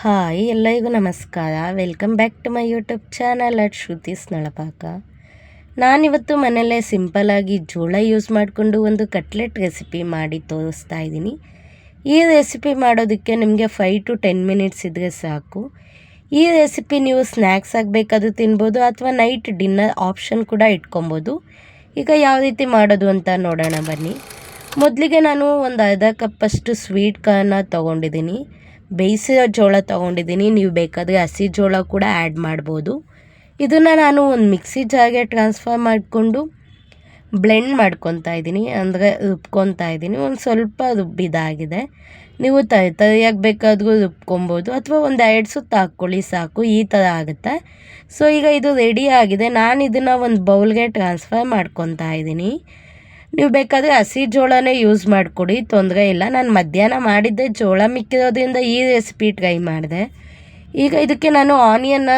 Hi, ಎಲ್ಲರಿಗೂ ನಮಸ್ಕಾರ. Welcome back to my YouTube channel at Shruti's Nalapaka ನಾನಿವತ್ತು ಮನೆಯಲ್ಲೇ ಸಿಂಪಲಾಗಿ ಜೋಳ ಯೂಸ್ ಮಾಡಿಕೊಂಡು ಒಂದು ಕಟ್ಲೆಟ್ ರೆಸಿಪಿ ಮಾಡಿ ತೋರಿಸ್ತಾ ಇದ್ದೀನಿ. ಈ ರೆಸಿಪಿ ಮಾಡೋದಕ್ಕೆ ನಿಮಗೆ ಫೈವ್ ಟು ಟೆನ್ ಮಿನಿಟ್ಸ್ ಇದ್ದರೆ ಸಾಕು. ಈ ರೆಸಿಪಿ ನೀವು ಸ್ನ್ಯಾಕ್ಸ್ ಆಗಬೇಕಾದ್ರೂ ತಿನ್ಬೋದು ಅಥವಾ ನೈಟ್ ಡಿನ್ನರ್ ಆಪ್ಷನ್ ಕೂಡ ಇಟ್ಕೊಬೋದು. ಈಗ ಯಾವ ರೀತಿ ಮಾಡೋದು ಅಂತ ನೋಡೋಣ ಬನ್ನಿ. ಮೊದಲಿಗೆ ನಾನು ಒಂದು ಅರ್ಧ ಕಪ್ಪಷ್ಟು ಸ್ವೀಟ್ ಕಾರ್ನ ತೊಗೊಂಡಿದ್ದೀನಿ. ಬೇಯಿಸಿರೋ ಜೋಳ ತೊಗೊಂಡಿದ್ದೀನಿ, ನೀವು ಬೇಕಾದರೆ ಹಸಿ ಜೋಳ ಕೂಡ ಆ್ಯಡ್ ಮಾಡ್ಬೋದು. ಇದನ್ನು ನಾನು ಒಂದು ಮಿಕ್ಸಿ ಜಾರ್ಗೆ ಟ್ರಾನ್ಸ್ಫರ್ ಮಾಡಿಕೊಂಡು ಬ್ಲೆಂಡ್ ಮಾಡ್ಕೊತಾ ಇದ್ದೀನಿ, ಅಂದರೆ ರುಬ್ಕೊತಾ ಇದ್ದೀನಿ. ಒಂದು ಸ್ವಲ್ಪ ರುಬ್ಬಿದಾಗಿದೆ ನೀವು ತರಿ ತರಿಯಾಗಿ ಬೇಕಾದರೂ ರುಬ್ಕೊಬೋದು, ಅಥವಾ ಒಂದು ಎರಡು ಸುತ್ತು ಹಾಕ್ಕೊಳ್ಳಿ ಸಾಕು, ಈ ಥರ ಆಗುತ್ತೆ. ಸೊ ಈಗ ಇದು ರೆಡಿ ಆಗಿದೆ. ನಾನು ಇದನ್ನು ಒಂದು ಬೌಲ್ಗೆ ಟ್ರಾನ್ಸ್ಫರ್ ಮಾಡ್ಕೊತಾ ಇದ್ದೀನಿ. ನೀವು ಬೇಕಾದರೆ ಹಸಿ ಜೋಳನೇ ಯೂಸ್ ಮಾಡಿಕೊಡಿ, ತೊಂದರೆ ಇಲ್ಲ. ನಾನು ಮಧ್ಯಾಹ್ನ ಮಾಡಿದ್ದೆ, ಜೋಳ ಮಿಕ್ಕಿರೋದ್ರಿಂದ ಈ ರೆಸಿಪಿ ಟ್ರೈ ಮಾಡಿದೆ. ಈಗ ಇದಕ್ಕೆ ನಾನು ಆನಿಯನ್ನ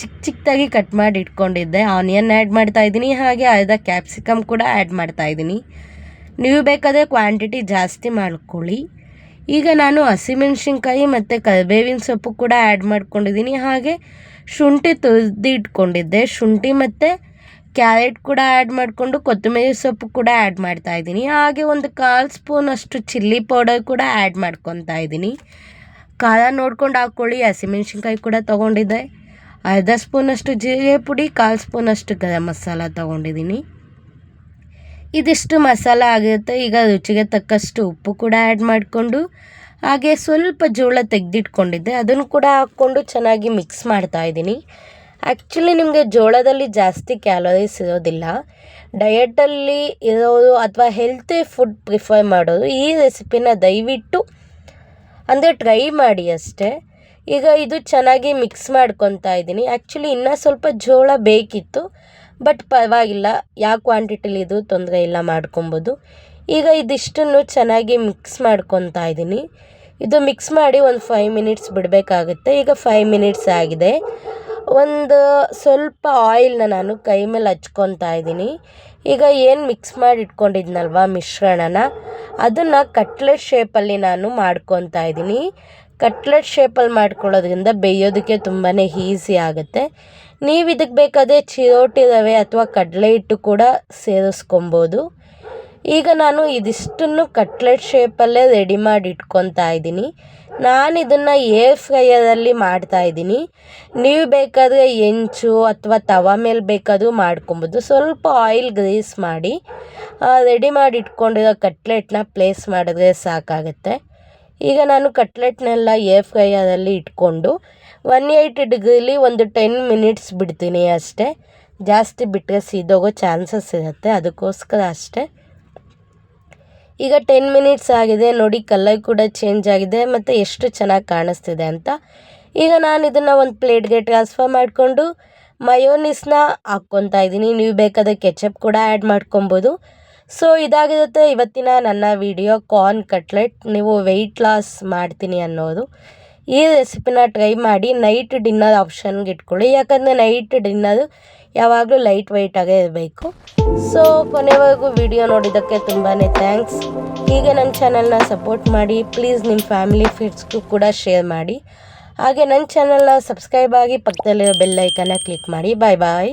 ಚಿಕ್ಕ ಚಿಕ್ಕದಾಗಿ ಕಟ್ ಮಾಡಿ ಇಟ್ಕೊಂಡಿದ್ದೆ. ಆನಿಯನ್ ಆ್ಯಡ್ ಮಾಡ್ತಾ ಇದ್ದೀನಿ, ಹಾಗೆ ಅರ್ಧ ಕ್ಯಾಪ್ಸಿಕಮ್ ಕೂಡ ಆ್ಯಡ್ ಮಾಡ್ತಾ ಇದ್ದೀನಿ. ನೀವು ಬೇಕಾದರೆ ಕ್ವಾಂಟಿಟಿ ಜಾಸ್ತಿ ಮಾಡ್ಕೊಳ್ಳಿ. ಈಗ ನಾನು ಹಸಿಮೆಣ್ಸಿನ್ಕಾಯಿ ಮತ್ತು ಕರಿಬೇವಿನ ಸೊಪ್ಪು ಕೂಡ ಆ್ಯಡ್ ಮಾಡ್ಕೊಂಡಿದ್ದೀನಿ. ಹಾಗೆ ಶುಂಠಿ ತುರಿದು ಇಟ್ಕೊಂಡಿದ್ದೆ. ಶುಂಠಿ ಮತ್ತು ಕ್ಯಾರೆಟ್ ಕೂಡ ಆ್ಯಡ್ ಮಾಡಿಕೊಂಡು ಕೊತ್ತಂಬರಿ ಸೊಪ್ಪು ಕೂಡ ಆ್ಯಡ್ ಮಾಡ್ತಾ ಇದ್ದೀನಿ. ಹಾಗೆ ಒಂದು ಕಾಲು ಸ್ಪೂನ್ ಅಷ್ಟು ಚಿಲ್ಲಿ ಪೌಡರ್ ಕೂಡ ಆ್ಯಡ್ ಮಾಡ್ಕೊತಾ ಇದ್ದೀನಿ. ಖಾರ ನೋಡ್ಕೊಂಡು ಹಾಕ್ಕೊಳ್ಳಿ. ಹಸಿಮೆಣ್ಸಿನ್ಕಾಯಿ ಕೂಡ ತೊಗೊಂಡಿದ್ದೆ. ಅರ್ಧ ಸ್ಪೂನಷ್ಟು ಜೀರಿಗೆ ಪುಡಿ, ಕಾಲು ಸ್ಪೂನಷ್ಟು ಗರಂ ಮಸಾಲ ತೊಗೊಂಡಿದ್ದೀನಿ. ಇದಿಷ್ಟು ಮಸಾಲ ಆಗಿರುತ್ತೆ. ಈಗ ರುಚಿಗೆ ತಕ್ಕಷ್ಟು ಉಪ್ಪು ಕೂಡ ಆ್ಯಡ್ ಮಾಡಿಕೊಂಡು, ಹಾಗೆ ಸ್ವಲ್ಪ ಜೋಳ ತೆಗೆದಿಟ್ಕೊಂಡಿದ್ದೆ. ಅದನ್ನು ಕೂಡ ಹಾಕ್ಕೊಂಡು ಚೆನ್ನಾಗಿ ಮಿಕ್ಸ್ ಮಾಡ್ತಾ ಇದ್ದೀನಿ. ಆ್ಯಕ್ಚುಲಿ ನಿಮಗೆ ಜೋಳದಲ್ಲಿ ಜಾಸ್ತಿ ಕ್ಯಾಲೋರೀಸ್ ಇರೋದಿಲ್ಲ. ಡಯಟಲ್ಲಿ ಇರೋದು ಅಥವಾ ಹೆಲ್ತಿ ಫುಡ್ ಪ್ರಿಫರ್ ಮಾಡೋದು ಈ ರೆಸಿಪಿನ ದಯವಿಟ್ಟು ಅಂದರೆ ಟ್ರೈ ಮಾಡಿ ಅಷ್ಟೇ. ಈಗ ಇದು ಚೆನ್ನಾಗಿ ಮಿಕ್ಸ್ ಮಾಡ್ಕೊತಾ ಇದ್ದೀನಿ. ಆ್ಯಕ್ಚುಲಿ ಇನ್ನೂ ಸ್ವಲ್ಪ ಜೋಳ ಬೇಕಿತ್ತು ಬಟ್ ಪರವಾಗಿಲ್ಲ. ಯಾವ ಕ್ವಾಂಟಿಟಿಲಿ ಇದು ತೊಂದರೆ ಇಲ್ಲ ಮಾಡ್ಕೊಬೋದು. ಈಗ ಇದಿಷ್ಟನ್ನು ಚೆನ್ನಾಗಿ ಮಿಕ್ಸ್ ಮಾಡ್ಕೊತಾ ಇದ್ದೀನಿ. ಇದು ಮಿಕ್ಸ್ ಮಾಡಿ ಒಂದು ಫೈವ್ ಮಿನಿಟ್ಸ್ ಬಿಡಬೇಕಾಗುತ್ತೆ. ಈಗ ಫೈವ್ ಮಿನಿಟ್ಸ್ ಆಗಿದೆ. ಒಂದು ಸ್ವಲ್ಪ ಆಯಿಲ್ನ ನಾನು ಕೈ ಮೇಲೆ ಹಚ್ಕೊತಾ ಇದ್ದೀನಿ. ಈಗ ಏನು ಮಿಕ್ಸ್ ಮಾಡಿ ಇಟ್ಕೊಂಡಿದ್ನಲ್ವ ಮಿಶ್ರಣನ? ಅದನ್ನು ಕಟ್ಲೆಟ್ ಶೇಪಲ್ಲಿ ನಾನು ಮಾಡ್ಕೊತಾ ಇದ್ದೀನಿ. ಕಟ್ಲೆಟ್ ಶೇಪಲ್ಲಿ ಮಾಡ್ಕೊಳ್ಳೋದ್ರಿಂದ ಬೇಯೋದಕ್ಕೆ ತುಂಬಾ ಈಸಿ ಆಗುತ್ತೆ. ನೀವು ಇದಕ್ಕೆ ಬೇಕಾದರೆ ಚಿರೋಟಿ ರವೆ ಅಥವಾ ಕಡಲೆ ಹಿಟ್ಟು ಕೂಡ ಸೇರಿಸ್ಕೊಬೋದು. ಈಗ ನಾನು ಇದಿಷ್ಟನ್ನು ಕಟ್ಲೆಟ್ ಶೇಪಲ್ಲೇ ರೆಡಿ ಮಾಡಿ ಇಟ್ಕೊತಾ ಇದ್ದೀನಿ. ನಾನು ಇದನ್ನು ಏರ್ ಫ್ರೈಯರಲ್ಲಿ ಮಾಡ್ತಾ ಇದ್ದೀನಿ. ನೀವು ಬೇಕಾದರೆ ಹೆಂಚು ಅಥವಾ ತವ ಮೇಲೆ ಬೇಕಾದರೂ ಮಾಡ್ಕೊಬೋದು. ಸ್ವಲ್ಪ ಆಯಿಲ್ ಗ್ರೀಸ್ ಮಾಡಿ ರೆಡಿ ಮಾಡಿ ಇಟ್ಕೊಂಡಿರೋ ಕಟ್ಲೆಟ್ನ ಪ್ಲೇಸ್ ಮಾಡಿದ್ರೆ ಸಾಕಾಗುತ್ತೆ. ಈಗ ನಾನು ಕಟ್ಲೆಟ್ನೆಲ್ಲ ಏರ್ ಫ್ರೈಯರಲ್ಲಿ ಇಟ್ಕೊಂಡು ಒನ್ ಏಯ್ಟಿ ಡಿಗ್ರಿಲಿ ಒಂದು ಟೆನ್ ಮಿನಿಟ್ಸ್ ಬಿಡ್ತೀನಿ ಅಷ್ಟೇ. ಜಾಸ್ತಿ ಬಿಟ್ಟರೆ ಸೀದೋಗೋ ಚಾನ್ಸಸ್ ಇರುತ್ತೆ. ಅದಕ್ಕೋಸ್ಕರ ಅಷ್ಟೇ. ಈಗ ಟೆನ್ ಮಿನಿಟ್ಸ್ ಆಗಿದೆ. ನೋಡಿ ಕಲರ್ ಕೂಡ ಚೇಂಜ್ ಆಗಿದೆ ಮತ್ತು ಎಷ್ಟು ಚೆನ್ನಾಗಿ ಕಾಣಿಸ್ತಿದೆ ಅಂತ. ಈಗ ನಾನು ಇದನ್ನು ಒಂದು ಪ್ಲೇಟ್ಗೆ ಟ್ರಾನ್ಸ್ಫರ್ ಮಾಡಿಕೊಂಡು ಮಯೋನಿಸ್ನ ಹಾಕ್ಕೊತಾ ಇದ್ದೀನಿ. ನೀವು ಬೇಕಾದ ಕೆಚಪ್ ಕೂಡ ಆ್ಯಡ್ ಮಾಡ್ಕೊಬೋದು. ಸೊ ಇದಾಗಿರುತ್ತೆ ಇವತ್ತಿನ ನನ್ನ ವಿಡಿಯೋ ಕಾರ್ನ್ ಕಟ್ಲೆಟ್ ನೀವು ವೆಯ್ಟ್ ಲಾಸ್ ಮಾಡ್ತೀನಿ ಅನ್ನೋದು. ಈ ರೆಸಿಪಿನ ಟ್ರೈ ಮಾಡಿ ನೈಟ್ ಡಿನ್ನರ್ ಆಪ್ಷನ್ಗೆ ಇಟ್ಕೊಳ್ಳಿ. ಯಾಕಂದರೆ ನೈಟ್ ಡಿನ್ನರು ಯಾವಾಗಲೂ ಲೈಟ್ ವೆಯ್ಟಾಗೇ ಇರಬೇಕು. ಸೊ ಕೊನೆವರೆಗೂ ವಿಡಿಯೋ ನೋಡಿದ್ದಕ್ಕೆ ತುಂಬಾ ಥ್ಯಾಂಕ್ಸ್ ಹೀಗೆ ನನ್ನ ಚಾನಲ್ನ ಸಪೋರ್ಟ್ ಮಾಡಿ ಪ್ಲೀಸ್ ನಿಮ್ಮ ಫ್ಯಾಮಿಲಿ ಫ್ರೆಂಡ್ಸ್ಗೂ ಕೂಡ ಶೇರ್ ಮಾಡಿ. ಹಾಗೆ ನನ್ನ ಚಾನಲ್ನ ಸಬ್ಸ್ಕ್ರೈಬ್ ಆಗಿ ಪಕ್ಕದಲ್ಲಿರೋ ಬೆಲ್ಲೈಕನ್ನ ಕ್ಲಿಕ್ ಮಾಡಿ. ಬಾಯ್ ಬಾಯ್